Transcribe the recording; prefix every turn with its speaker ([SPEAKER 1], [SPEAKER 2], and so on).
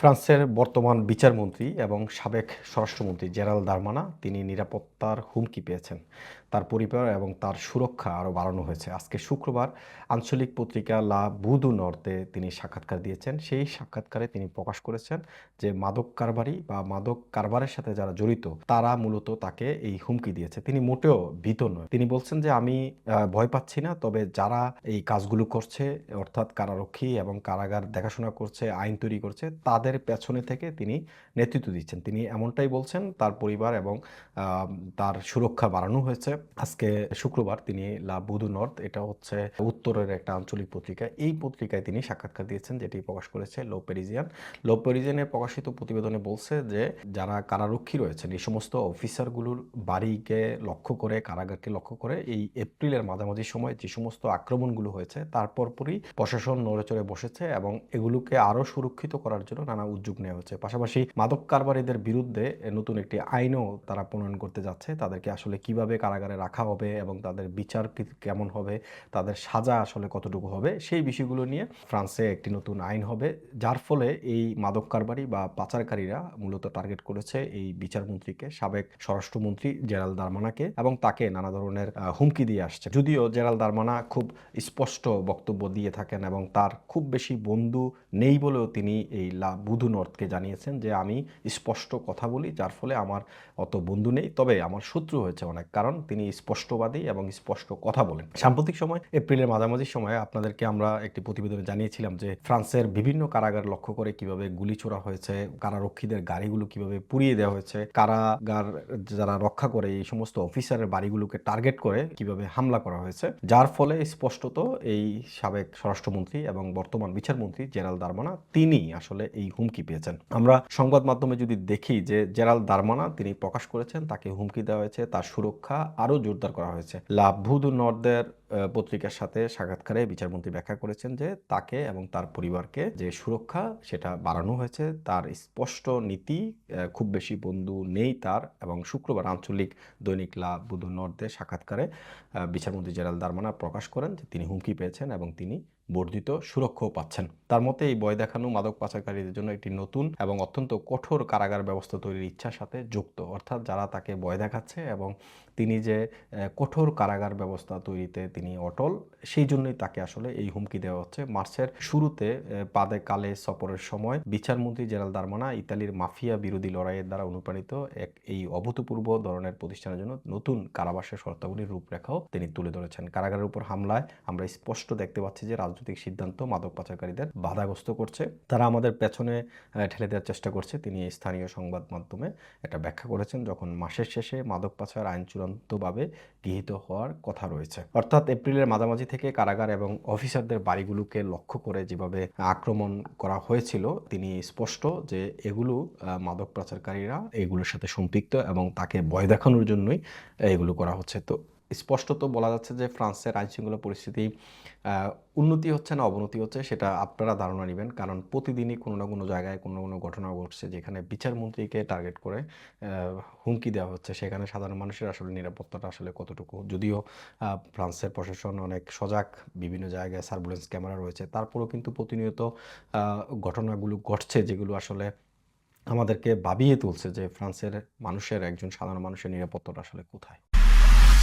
[SPEAKER 1] ফ্রান্সের বর্তমান বিচারমন্ত্রী এবং সাবেক স্বরাষ্ট্রমন্ত্রী জেরাল দারমানা তিনি নিরাপত্তার হুমকি পেয়েছেন। তার পরিবার এবং তার সুরক্ষা আরও বাড়ানো হয়েছে। আজকে শুক্রবার আঞ্চলিক পত্রিকা লা বুদু নর্তে তিনি সাক্ষাৎকার দিয়েছেন। সেই সাক্ষাৎকারে তিনি প্রকাশ করেছেন যে মাদক কারবারি বা মাদক কারবারের সাথে যারা জড়িত, তারা মূলত তাকে এই হুমকি দিয়েছে। তিনি মোটেও ভীত নয়। তিনি বলছেন যে, আমি ভয় পাচ্ছি না, তবে যারা এই কাজগুলো করছে, অর্থাৎ কারারক্ষী এবং কারাগার দেখাশোনা করছে, আইন তৈরি করছে, তাদের পেছনে থেকে তিনি নেতৃত্ব দিচ্ছেন। তিনি এমনটাই বলছেন, তার পরিবার এবং তার সুরক্ষা বাড়ানো হয়েছে। আজকে শুক্রবার তিনি লা বুধু নর্থ, এটা হচ্ছে উত্তরের একটা আঞ্চলিক পত্রিকা। এই পত্রিকায় তিনি সাক্ষাৎকার দিয়েছেন, যেটি প্রকাশ করেছে লো পেরিজিয়ান লো পেরিজিয়ানের প্রকাশিত প্রতিবেদনে বলছে যে, যারা কারারক্ষী রয়েছেন, এই সমস্ত অফিসারগুলোর বাড়িকে লক্ষ্য করে, কারাগারকে লক্ষ্য করে, এই এপ্রিলের মাঝামাঝি সময় যে সমস্ত আক্রমণগুলো হয়েছে তারপর পরই প্রশাসন নড়েচড়ে বসেছে এবং এগুলোকে আরও সুরক্ষিত করার জন্য নানা উদ্যোগ নেওয়া হচ্ছে পাশাপাশি মাদক কারবারিদের বিরুদ্ধে নতুন একটি আইনও তারা প্রণয়ন করতে যাচ্ছে। তাদেরকে আসলে কীভাবে কারাগারে রাখা হবে এবং তাদের বিচার কেমন হবে, তাদের সাজা আসলে কতটুকু হবে, সেই বিষয়গুলো নিয়ে ফ্রান্সে একটি নতুন আইন হবে, যার ফলে এই মাদক কারবারি বা পাচারকারীরা মূলত টার্গেট করেছে এই বিচারমন্ত্রীকে, সাবেক স্বরাষ্ট্রমন্ত্রী জেরাল দারমানাকে, এবং তাকে নানা ধরনের হুমকি দিয়ে আসছে। যদিও জেরাল দারমানা খুব স্পষ্ট বক্তব্য দিয়ে থাকেন এবং তার খুব বেশি বন্ধু নেই বলেও তিনি এই লা বুধু নর্থকে জানিয়েছেন যে, আমি স্পষ্ট কথা বলি, যার ফলে আমার অত বন্ধু নেই। তবে আমার শত্রু হয়েছে অনেক, কারণ তিনি স্পষ্টবাদী এবং স্পষ্ট কথা বলেন। সাম্প্রতিক সময়, এপ্রিলের মাঝামাঝি সময়ে আপনাদেরকে আমরা একটি প্রতিবেদনে জানিয়েছিলাম যে ফ্রান্সের বিভিন্ন কারাগার লক্ষ্য করে কীভাবে গুলি ছোড়া হয়েছে কারারক্ষীদের গাড়িগুলো কীভাবে পুড়িয়ে দেওয়া হয়েছে, কারাগার যারা রক্ষা করে এই সমস্ত অফিসারের বাড়িগুলোকে টার্গেট করে কীভাবে হামলা করা হয়েছে, যার ফলে স্পষ্টত এই সাবেক স্বরাষ্ট্রমন্ত্রী এবং বর্তমান বিচারমন্ত্রী জেরাল দারমানা তিনি আসলে এই হুমকি পেয়েছেন। আমরা সংবাদ মাধ্যমে যদি দেখি যে জেরাল দারমানা তিনি প্রকাশ করেছেন, তাকে হুমকি দেওয়া হয়েছে, তার সুরক্ষা আরও জোরদার করা হয়েছে। লাভভুদ নর্দের পত্রিকার সাথে সাক্ষাৎকারে বিচারমন্ত্রী ব্যাখ্যা করেছেন যে তাকে এবং তার পরিবারকে যে সুরক্ষা সেটা বাড়ানো হয়েছে, তার স্পষ্ট নীতি খুব বেশি বন্ধু নেই তার এবং শুক্রবার আঞ্চলিক দৈনিক লা বুধ নর্দে সাক্ষাৎকারে বিচারমন্ত্রী জেরাল দারমানা প্রকাশ করেন যে তিনি হুমকি পেয়েছেন এবং তিনি বর্ধিত সুরক্ষাও পাচ্ছেন। তার মতে এই বয় দেখানো মাদক পাচারকারীদের জন্য একটি নতুন এবং অত্যন্ত কঠোর কারাগার ব্যবস্থা তৈরির ইচ্ছার সাথে যুক্ত। অর্থাৎ যারা তাকে বয় দেখাচ্ছে এবং তিনি যে কঠোর কারাগার ব্যবস্থা তৈরিতে তিনি অটল। সেই জন্যই তাকে আসলে এই হুমকি দেওয়া হচ্ছে। মার্চের শুরুতে পাদে কালে সফরের সময় বিচারমন্ত্রী জেরাল দারমানা ইতালির মাফিয়া বিরোধী লড়াইয়ের দ্বারা অনুপ্রাণিত এক এই অভূতপূর্ব ধরনের প্রতিষ্ঠানের জন্য নতুন কারাবাসের শর্তাবলীর রূপরেখাও তিনি তুলে ধরেছেন। কারাগারের উপর হামলায় আমরা স্পষ্ট দেখতে পাচ্ছি যে রাজনৈতিক সিদ্ধান্ত মাদক পাচারকারীদের বাধাগ্রস্ত করছে। তারা আমাদের পেছনে ঠেলে দেওয়ার চেষ্টা করছে। তিনি স্থানীয় সংবাদ মাধ্যমে এটা ব্যাখ্যা করেছেন যখন মাসের শেষে মাদক পাচার আইন চূড়ান্তভাবে গৃহীত হওয়ার কথা রয়েছে। অর্থাৎ এপ্রিলের মাঝামাঝি থেকে কারাগার এবং অফিসারদের বাড়িগুলোকে লক্ষ্য করে যেভাবে আক্রমণ করা হয়েছিল, তিনি স্পষ্ট যে এগুলো মাদক পাচারকারীরা এগুলোর সাথে সম্পৃক্ত এবং তাকে ভয় দেখানোর জন্যই এগুলো করা হচ্ছে। তো স্পষ্টত বলা যাচ্ছে যে ফ্রান্সের আইনশৃঙ্খলা পরিস্থিতি উন্নতি হচ্ছে না, অবনতি হচ্ছে, সেটা আপনারা ধারণা নেবেন। কারণ প্রতিদিনই কোনো না কোনো জায়গায় কোনো না কোনো ঘটনা ঘটছে যেখানে বিচারমন্ত্রীকে টার্গেট করে হুমকি দেওয়া হচ্ছে। সেখানে সাধারণ মানুষের আসলে নিরাপত্তাটা আসলে কতটুকু? যদিও ফ্রান্সের প্রশাসন অনেক সজাগ, বিভিন্ন জায়গায় সার্ভুলেন্স ক্যামেরা রয়েছে। তারপরেও কিন্তু প্রতিনিয়ত ঘটনাগুলো ঘটছে যেগুলো আসলে আমাদেরকে ভাবিয়ে তুলছে যে ফ্রান্সের মানুষের, একজন সাধারণ মানুষের নিরাপত্তাটা আসলে কোথায়।